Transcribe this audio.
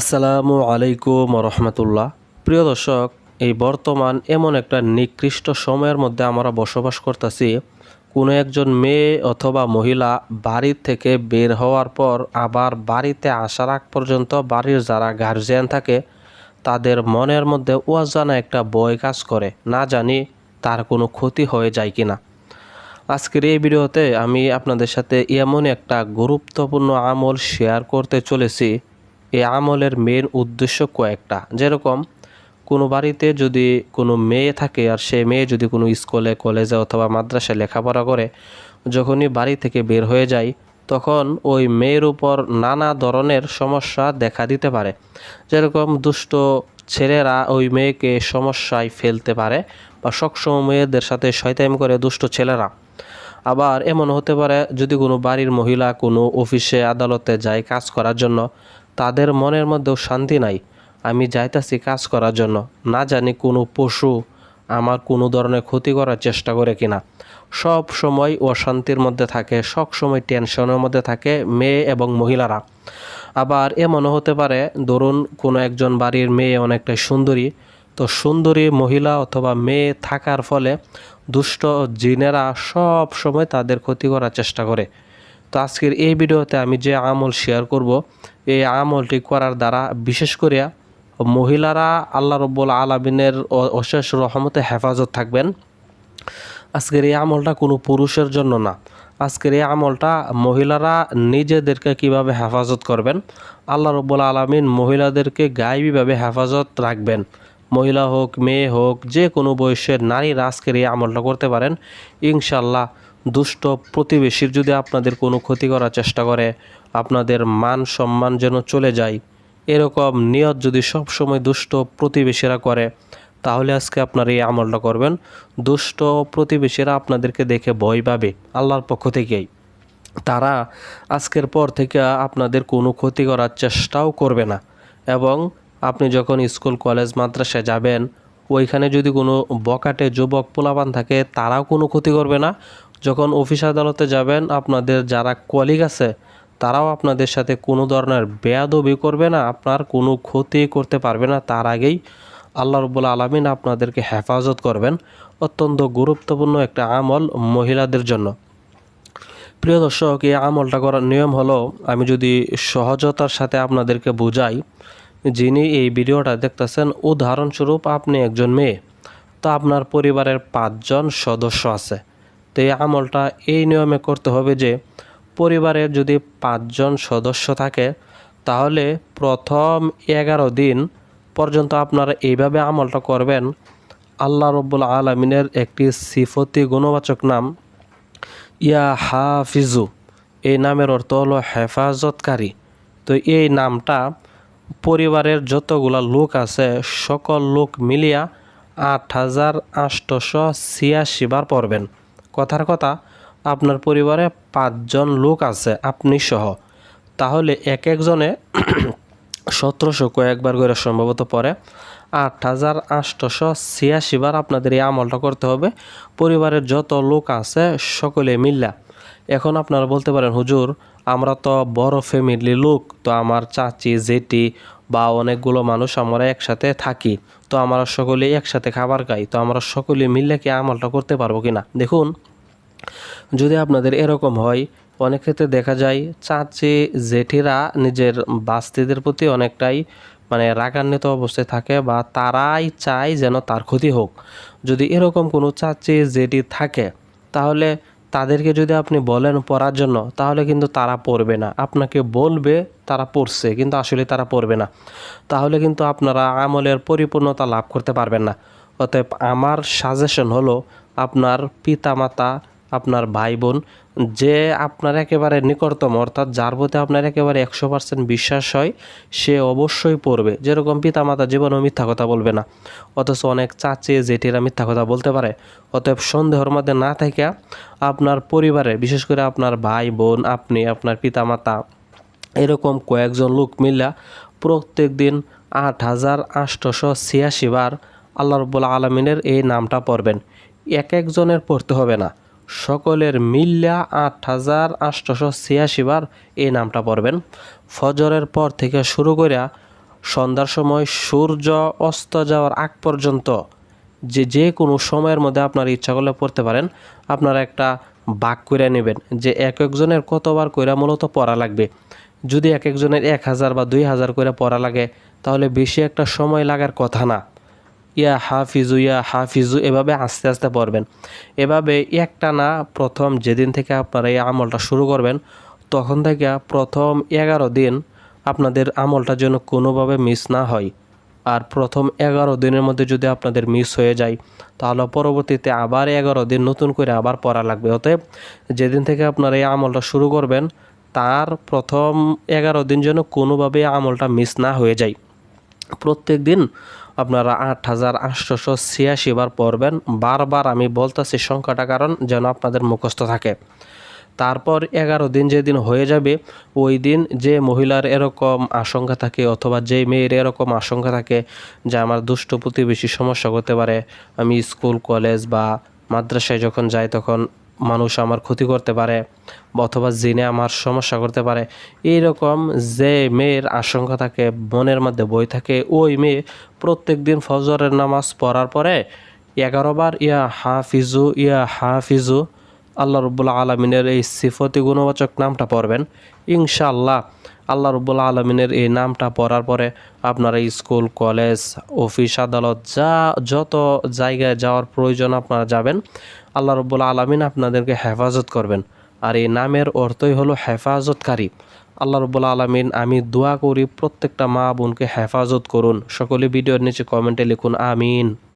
আসসালামু আলাইকুম রহমতুল্লাহ। প্রিয় দর্শক, এই বর্তমান এমন একটা নিকৃষ্ট সময়ের মধ্যে আমরা বসবাস করতেছি। কোনো একজন মেয়ে অথবা মহিলা বাড়ি থেকে বের হওয়ার পর আবার বাড়িতে আসার আগ পর্যন্ত বাড়ির যারা গার্জিয়ান থাকে, তাদের মনের মধ্যে ওয়াজানা একটা বয় কাজ করে। না জানি তার কোনো ক্ষতি হয়ে যায় কি না আজকের এই ভিডিওতে আমি আপনাদের সাথে এমন একটা গুরুত্বপূর্ণ আমল শেয়ার করতে চলেছি। এই আমলের মেন উদ্দেশ্য কয়েকটা। যেরকম, কোনো বাড়িতে যদি কোনো মেয়ে থাকে আর সে মেয়ে যদি কোনো স্কুলে, কলেজে অথবা মাদ্রাসায় লেখাপড়া করে, যখনই বাড়ি থেকে বের হয়ে যায়, তখন ওই মেয়ের উপর নানা ধরনের সমস্যা দেখা দিতে পারে। যেরকম, দুষ্ট ছেলেরা ওই মেয়েকে সমস্যায় ফেলতে পারে বা সবসময় মেয়েদের সাথে শয়তাম করে দুষ্ট ছেলেরা। আবার এমন হতে পারে, যদি কোনো বাড়ির মহিলা কোনো অফিসে আদালতে যায় কাজ করার জন্য তাদের মনের মধ্যেও শান্তি নাই। আমি যাইতাছি কাজ করার জন্য। না জানি কোনো পশু আমার কোনো ধরনের ক্ষতি করার চেষ্টা করে কিনা। সব সময় অশান্তির মধ্যে থাকে, সব সময় টেনশনের মধ্যে থাকে মেয়ে এবং মহিলারা। আবার এমনও হতে পারে, ধরুন কোনো একজন বাড়ির মেয়ে অনেকটাই সুন্দরী। তো সুন্দরী মহিলা অথবা মেয়ে থাকার ফলে দুষ্ট জিনেরা সব সময় তাদের ক্ষতি করার চেষ্টা করে। তো আজকের এই ভিডিওতে আমি যে আমল শেয়ার করব এই আমলটি করার দ্বারা, বিশেষ করে মহিলারা আল্লাহ রব্বুল আলমিনের অশেষ রহমতে হেফাজত থাকবেন। আজকের এই আমলটা কোনো পুরুষের জন্য না। আজকের এই আমলটা মহিলারা নিজেদেরকে কীভাবে হেফাজত করবেন? আল্লাহ রব্বুল আলমিন মহিলাদেরকে গায়েবীভাবে হেফাজত রাখবেন। মহিলা হোক, মেয়ে হোক, যে কোনো বয়সের নারীরা আজকের এই আমলটা করতে পারেন। ইনশাল্লাহ দুষ্ট প্রতিবেশীর যদি আপনাদের কোনো ক্ষতি করার চেষ্টা করে, আপনাদের মান সম্মান যেন চলে যায়। এরকম নিয়ত যদি সব সময় দুষ্ট প্রতিবেশীরা করে, তাহলে আজকে আপনার এই আমলটা করবেন। দুষ্ট প্রতিবেশীরা আপনাদেরকে দেখে ভয় পাবে আল্লাহর পক্ষ থেকেই। তারা আজকের পর থেকে আপনাদের কোনো ক্ষতি করার চেষ্টাও করবে না। এবং আপনি যখন স্কুল, কলেজ, মাদ্রাসায় যাবেন, ওইখানে যদি কোনো বকাটে যুবক পোলাপান থাকে, তারাও কোনো ক্ষতি করবে না। যখন অফিস আদালতে যাবেন, আপনাদের যারা কলিগ আছে, তারাও আপনাদের সাথে কোনো ধরনের বেয়াদবি করবে না, আপনার কোনো ক্ষতি করতে পারবে না। তার আগেই আল্লাহ রব্বুল আলমিন আপনাদেরকে হেফাজত করবেন। অত্যন্ত গুরুত্বপূর্ণ একটা আমল মহিলাদের জন্য। প্রিয় দর্শক, এই আমলটা করার নিয়ম হলো, আমি যদি সহজতার সাথে আপনাদেরকে বুঝাই, যিনি এই ভিডিওটা দেখতেছেন, উদাহরণস্বরূপ আপনি একজন মেয়ে, তো আপনার পরিবারের পাঁচজন সদস্য আছে। তো এই আমলটা এই নিয়মে করতে হবে যে পরিবারের যদি পাঁচজন সদস্য থাকে, তাহলে প্রথম এগারো দিন পর্যন্ত আপনারা এইভাবে আমলটা করবেন। আল্লাহ রব্বুল আলমিনের একটি সিফতি গুণবাচক নাম, ইয়া হাফিজু, এই নামের অর্থ হলো হেফাজতকারী। তো এই নামটা পরিবারের যতগুলা লোক আছে, সকল লোক মিলিয়া আট হাজার আটশোশো ছিয়াশি বার পড়বেন। কথার কথা, আপনার পরিবারে পাঁচজন লোক আছে, আপনি সহ। তাহলে এক একজনে সতেরোশো কয়েকবার করে সম্ভবত পরে আট হাজার আটশোশো ছিয়াশি বার আপনাদের এই আমলটা করতে হবে। পরিবারের যত লোক আছে, সকলে মিল্লা। এখন আপনারা বলতে পারেন, হুজুর, আমরা তো বড় ফ্যামিলি লোক, তো আমার চাচি, জেঠি বা অনেকগুলো মানুষ আমরা একসাথে থাকি, তো আমরা সকলেই একসাথে খাবার খাই, তো আমরা সকলে মিললে কি আমলটা করতে পারব কি না দেখুন, যদি আপনাদের এরকম হয়, অনেক ক্ষেত্রে দেখা যায় চাচি, জেঠিরা নিজের বাস্তিদের প্রতি অনেকটাই মানে রাগান্বিত অবস্থায় থাকে বা তারাই চায় যেন তার ক্ষতি হোক। যদি এরকম কোনো চাচি, জেঠি থাকে, তাহলে তাদেরকে যদি আপনি বলেন পড়ার জন্য, তাহলে কিন্তু তারা পড়বে না। আপনাকে বলবে, তারা পড়ছে, কিন্তু আসলে তারা পড়বে না। তাহলে কিন্তু আপনারা আমলের পরিপূর্ণতা লাভ করতে পারবেন না। অতএব আমার সাজেশন হলো, আপনার পিতামাতা আপনার ভাই বোন যে আপনার একেবারে নিকটতম, অর্থাৎ যার প্রতি আপনার একেবারে একশো পার্সেন্ট বিশ্বাস হয়, সে অবশ্যই পড়বে। যেরকম পিতামাতা জীবনেও মিথ্যা কথা বলবে না। অথচ অনেক চাচে, জেঠিরা মিথ্যা কথা বলতে পারে। অতএব সন্দেহর মধ্যে না থেকে আপনার পরিবারে, বিশেষ করে আপনার ভাই বোন আপনি, আপনার পিতামাতা, এরকম কয়েকজন লোক মিল্লা প্রত্যেক দিন আট হাজার আটশোশো ছিয়াশি বার আল্লাহ রব্বুল্লা আলমিনের এই নামটা পড়বেন। এক একজনের পড়তে হবে না। সকলের মিল্লা আট হাজার আটশোশো ছিয়াশি বার এই নামটা পড়বেন। ফজরের পর থেকে শুরু করিয়া সন্ধ্যার সময় সূর্য অস্ত যাওয়ার আগ পর্যন্ত যে যে কোনো সময়ের মধ্যে আপনার ইচ্ছা করলে পড়তে পারেন। আপনারা একটা বাক করে নেবেন যে এক একজনের কতবার কইরা মূলত পড়া লাগবে। যদি এক একজনের এক হাজার বা দুই হাজার করে পড়া লাগে, তাহলে বেশি একটা সময় লাগার কথা না। ইয়া হাফিজু ইয়া হাফিজু, এভাবে আস্তে আস্তে পড়বেন। এভাবে একটা না প্রথম যেদিন থেকে আপনারা এই আমলটা শুরু করবেন, তখন থেকে প্রথম এগারো দিন আপনাদের আমলটা যেন কোনোভাবে মিস না হয়। আর প্রথম এগারো দিনের মধ্যে যদি আপনাদের মিস হয়ে যায়, তাহলে পরবর্তীতে আবার এগারো দিন নতুন করে আবার পড়া লাগবে। অতএব যেদিন থেকে আপনারা এই আমলটা শুরু করবেন, তার প্রথম এগারো দিন যেন কোনোভাবে আমলটা মিস না হয়ে যায়। প্রত্যেক দিন আপনারা আট হাজার আটশোশো ছিয়াশি বার পড়বেন। বারবার আমি বলতেছি সংখ্যাটা কারণ যেন আপনাদের মুখস্থ থাকে। তারপর এগারো দিন যেদিন হয়ে যাবে, ওই দিন যে মহিলার এরকম আশঙ্কা থাকে অথবা যে মেয়ের এরকম আশঙ্কা থাকে যে আমার দুষ্ট প্রতিবেশী সমস্যা করতে পারে, আমি স্কুল, কলেজ বা মাদ্রাসায় যখন যাই তখন মানুষ আমার ক্ষতি করতে পারে অথবা জিনে আমার সমস্যা করতে পারে। এই রকম যে মেয়ের আশঙ্কা থাকে, মনের মধ্যে বই থাকে, ওই মেয়ে প্রত্যেক দিন ফজরের নামাজ পড়ার পরে এগারো বার ইয়া হাফিজু ইয়া হাফিজু আল্লাহ রব্বুল আলমিনের এই সিফতি গুণবাচক নামটা পড়বেন। ইনশাআল্লাহ আল্লাহ রব্বুল আলমিনের এই নামটা পড়ার পরে আপনারা স্কুল, কলেজ, অফিস, আদালত, যা, যত জায়গায় যাওয়ার প্রয়োজন আপনারা যাবেন, আল্লাহ রব্বুল আলমিন আপনাদেরকে হেফাজত করবেন। আর এই নামের অর্থই হলো হেফাজতকারী। আল্লাহ রব্বুল আলমিন, আমি দোয়া করি প্রত্যেকটা মা বোনকে হেফাজত করুন। সকলে ভিডিওর নিচে কমেন্টে লিখুন, আমিন।